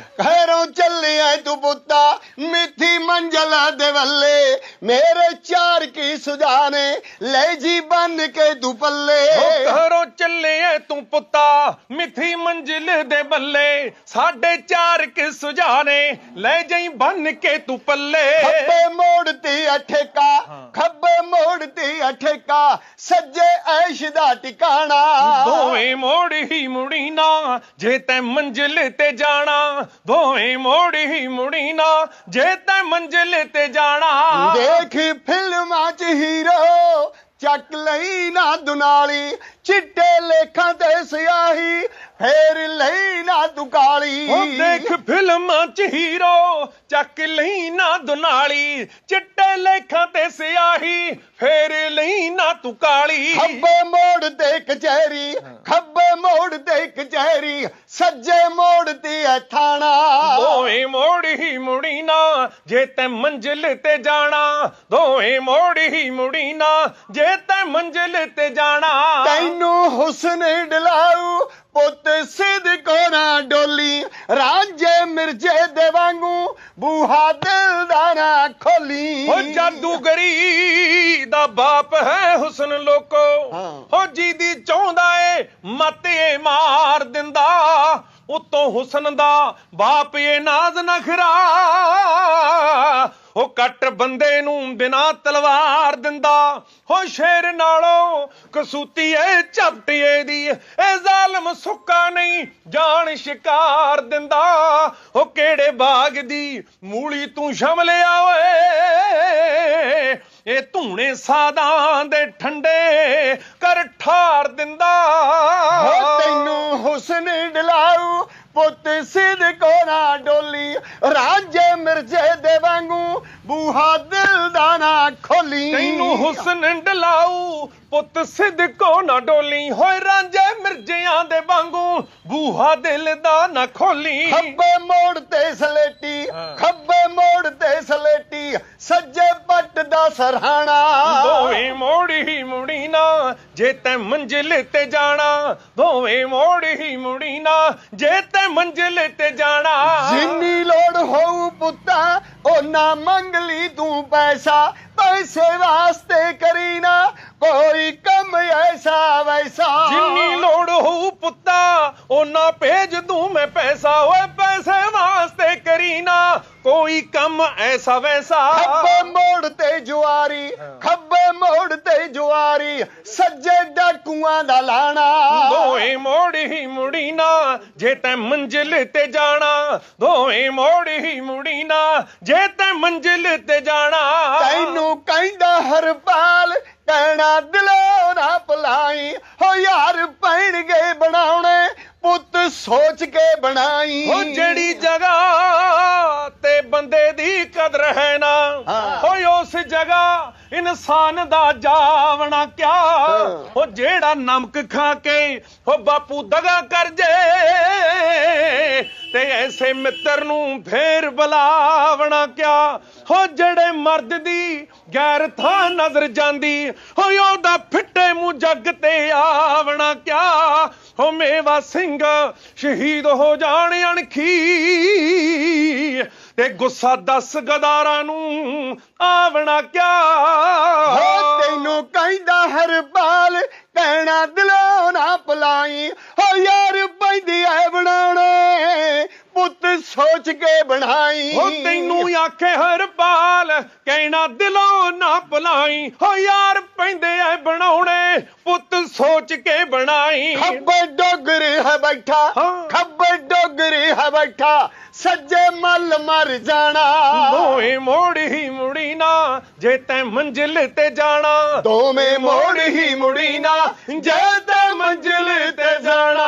ਖੈਰੋਂ ਚੱਲਿਆ ਤੂੰ ਪੁੱਤਾ ਮਿੱਠੀ ਮੰਜ਼ਲ ਦੇ ਵੱਲੇ। ਮੇਰੇ ਚਾਰ ਕੀ ਸੁਝਾਨੇ ਬਨ ਕੇ ਤੂੰ ਪੱਲੇ। ਘਰੋਂ ਚੱਲੇ ਐ ਤੂੰ ਪੁੱਤਾ ਮਿੱਠੀ ਮੰਜ਼ਿਲ ਦੇ ਬੱਲੇ। ਸਾਡੇ ਚਾਰ ਕਿ ਸੁਝਾਨੇ ਲੈ ਜਾਈ ਬੰਨ ਕੇ ਤੂੰ ਪੱਲੇ। ਖੱਬੇ ਮੋੜ ਤੇ ਅਠੇਕਾ। ਖੱਬੇ ਮੋੜ ਤੇ ਅਠੇਕਾ ਸੱਜੇ ਐਸ਼ ਦਾ ਟਿਕਾਣਾ। ਦੋਵੇਂ ਮੋੜ ਹੀ ਮੁੜੀ ਨਾ ਜੇ ਤੈ ਮੰਜ਼ਿਲ ਤੇ ਜਾਣਾ। ਦੋਵੇਂ ਮੋੜ ਹੀ ਮੁੜੀ ਨਾ ਜੇ ਤੈ ਮੰਜ਼ਿਲ ਤੇ ਜਾਣਾ। ਦੇਖ ਫਿਲਮਾਂ 'ਚ ਹੀਰੋ ਚੱਕ ਲਈ ਨਾ ਦੁਨਾਲੀ ਚਿੱਟੇ ਲੇਖਾਂ ਤੇ ਸਿਆਹੀ ਫੇਰ ਲਈ ਨਾ ਤੂੰ ਕਾਲੀ। ਉਹ ਦੇਖ ਫਿਲਮਾਂ ਚ ਹੀਰੋ ਚੱਕ ਲਈ ਨਾ ਦੁਨਾਲੀ ਚਿੱਟੇ ਲੇਖਾਂ ਤੇ ਸਿਆਹੀ ਫੇਰ ਲਈ ਨਾ ਤੂੰ ਕਾਲੀ। ਖੱਬੇ ਮੋੜ ਤੇ ਕਚਹਿਰੀ ਖੱਬੇ ਮੋੜ ਤੇ ਕਚਹਿਰੀ ਸੱਜੇ ਮੋੜ ਤੇ ਐ ਥਾਣਾ। ਦੋਵੇਂ ਮੋੜ ਹੀ ਮੁੜੀ ਨਾ ਜੇ ਤੈ ਮੰਜ਼ਿਲ ਤੇ ਜਾਣਾ ਦੋਵੇਂ ਮੋੜ ਹੀ ਮੁੜੀ ਨਾ ਜੇ ਤੈ ਮੰਜ਼ਿਲ ਤੇ ਜਾਣਾ। ਤੈਨੂੰ ਹੁਸਨ ਡਲਾਉ ਪੁੱਤ ਸਿਦਕੋ ਨਾ ਡੋਲੀ ਰਾਂਝੇ ਮਿਰਜੇ ਦੇ ਵਾਂਗੂ ਬੂਹਾ ਦਿਲ ਦਾ ਨਾ ਖੋਲੀ। ਹੋ ਜਾਦੂਗਰੀ ਦਾ ਬਾਪ ਹੈ ਹੁਸਨ ਲੋਕੋ ਹਾਂ। ਹੋ ਜਿਹਦੀ ਚਾਹੁੰਦਾ ਮਤੇ ਮਾਰ ਦਿੰਦਾ, ਉਤੋਂ ਹੁਸਨ ਦਾ ਬਾਪ ਏ ਨਾਜ਼ ਨਖਰਾ ਉਹ ਕੱਟ ਬੰਦੇ ਨੂੰ ਬਿਨਾ ਤਲਵਾਰ ਦਿੰਦਾ। ਹੋ ਸ਼ੇਰ ਨਾਲੋਂ ਕਸੂਤੀ ਏ, ਝਪਟੀਏ ਦੀ ਇਹ ਜ਼ਾਲਮ ਸੁੱਕਾ ਨਹੀਂ ਜਾਣ ਸ਼ਿਕਾਰ ਦਿੰਦਾ। ਉਹ ਕਿਹੜੇ ਬਾਗ ਦੀ ਮੂਲੀ ਤੂੰ ਸ਼ਮਲਿਆ ਓਏ? ਇਹ ਧੂਣੇ ਸਾਦਾਂ ਦੇ ਠੰਡੇ ਠਾਰ ਦਿੰਦਾ। ਹੋ ਤੈਨੂੰ ਹੁਸਨ ਡਲਾਉ ਪੁੱਤ ਸਿਦਕੋ ਨਾ ਡੋਲੀ ਰਾਂਝੇ ਮਿਰਜੇ ਦੇ ਵਾਂਗੂ ਬੂਹਾ ਦਿਲ ਦਾ ਨਾ ਖੋਲੀ। ਤੈਨੂੰ ਹੁਸਨ ਡਲਾਉ ਪੁੱਤ ਸਿਦਕੋ ਨਾ ਡੋਲੀ ਹੋਏ ਰਾਂਝੇ ਮਿਰਜਿਆਂ ਦੇ ਵਾਂਗੂ ਬੂਹਾ ਦਿਲ ਦਾ ਨਾ ਖੋਲੀ। ਖੱਬੇ ਮੋੜ ਤੇ ਸਲੇਟੀ। ਖੱਬੇ ਮੋੜ ਤੇ ਸਲੇਟੀ ਸੱਜੇ ਪੱਟ ਦਾ ਸਰਹਾਣਾ। ਦੋਵੇਂ ਮੋੜ ਮੁੜੀ ਨਾ ਜੇ ਤੈ ਮੰਜ਼ਿਲ ਤੇ ਜਾਣਾ ਦੋਵੇਂ ਮੋੜ ਹੀ ਮੁੜੀ ਨਾ। ਜੇ ਤੈ ਮੰਜ਼ਿਲ ਤੇ ਜਾਣਾ ਜਿੰਨੀ ਲੋੜ ਹੋਊ ਪੁੱਤਾ ਉਹਨਾਂ ਮੰਗ ਲਈ ਤੂੰ ਪੈਸਾ। ਪੈਸੇ ਵਾਸਤੇ ਕਰੀ ਨਾ ਕੋਈ ਕੰਮ ਐਸਾ ਵੈਸਾ। ਜਿੰਨੀ ਲੋੜ ਹੋਊ ਪੁੱਤਾ ਉਹਨਾਂ ਭੇਜ ਦੂੰ ਮੈਂ ਪੈਸਾ। ਓਏ ਪੈਸੇ ਵਾਸਤੇ ਕਰੀ ਨਾ ਕੋਈ ਕੰਮ ਐਸਾ ਵੈਸਾ। ਖੱਬੇ ਮੋੜ ਤੇ ਜੁਆਰੀ ਖੱਬੇ ਜੁਆਰੀ ਸੱਜੇ ਡਾਕੂਆਂ ਦਾ ਲਾਣਾ। ਦੋਵੇਂ ਮੋੜ ਹੀ ਮੁੜੀ ਨਾ ਜੇ ਤੈ ਮੰਜ਼ਿਲ ਤੇ ਜਾਣਾ। ਦੋਵੇਂ ਮੋੜ ਹੀ ਮੁੜੀ ਨਾ ਜੇ ਤੈ ਮੰਜ਼ਿਲ ਤੇ ਜਾਣਾ। ਤੈਨੂੰ ਕਹਿੰਦਾ ਹਰਪਾਲ ਕਹਿਣਾ ਦਿਲੋਂ ਨਾ ਭੁਲਾਈ। ਹੋ ਯਾਰ ਪੈਣਗੇ ਬਣਾਉਣੇ ਪੁੱਤ ਸੋਚ ਕੇ ਬਣਾਈ। ਉਹ ਜਿਹੜੀ ਜਗ੍ਹਾ ਤੇ ਬੰਦੇ ਦੀ ਕਦਰ ਹੈ ਨਾ ਹਾਂ। ਓਏ ਉਸ ਜਗ੍ਹਾ ਇਨਸਾਨ ਦਾ ਜਾਵਣਾ ਕਿਆ? ਉਹ ਜਿਹੜਾ ਨਮਕ ਖਾ ਕੇ ਉਹ ਬਾਪੂ ਦਗਾ ਕਰ ਜੇ। ਤੇ ਐਸੇ ਮਿੱਤਰ ਨੂੰ ਫੇਰ ਬੁਲਾਵਣਾ ਕਿਆ? ਹੋ ਜਿਹੜੇ ਮਰਦ ਦੀ ਗੈਰ ਥਾਂ ਨਜ਼ਰ ਜਾਂਦੀ ਹੋਏ ਉਹਦਾ ਫਿੱਟੇ ਮੂੰਹ ਜੱਗ ਤੇ ਆਵਣਾ ਕਿਆ? ਹੋ ਮੇਵਾ ਸਿੰਘ ਸ਼ਹੀਦ ਹੋ ਜਾਣ ਅਣਖੀ। ਤੇ ਗੁੱਸਾ ਦਸ ਗਦਾਰਾਂ ਨੂੰ ਆਵਣਾ ਹੋ ਕਿਆ ਤੈਨੂੰ ਕਹਿੰਦਾ ਹਰਪਾਲ ਕਹਿਣਾ ਦਿਲੋਂ ਨਾ ਭੁਲਾਈ। ਹੋ ਯਾਰ ਪੈਂਦੀ ਐ ਬਣਾਉਣੇ ਪੁੱਤ ਸੋਚ ਕੇ ਬਣਾਈ। ਹੋ ਤੈਨੂੰ ਆਖੇ ਹਰਪਾਲ ਕਹਿਣਾ ਦਿਲੋਂ ਨਾ ਭੁਲਾਈ। ਹੋ ਯਾਰ ਪੈਂਦੇ ਐ ਬਣਾਉਣੇ ਪੁੱਤ ਸੋਚ ਕੇ ਬਣਾਈ। ਖੱਬੇ ਡੋਗਰ ਹੈ ਬੈਠਾ। ਖੱਬੇ ਡੋਗਰ ਹੈ ਬੈਠਾ ਸੱਜੇ ਮੱਲ ਮਰ ਜਾਣਾ। ਦੋਵੇਂ ਮੋੜ ਹੀ ਮੁੜੀ ਨਾ ਜੇ ਤੈ ਮੰਜ਼ਿਲ ਤੇ ਜਾਣਾ। ਦੋਵੇਂ ਮੋੜ ਹੀ ਮੁੜੀ ਨਾ ਜੇ ਤੇ ਮੰਜ਼ਿਲ ਤੇ ਜਾਣਾ।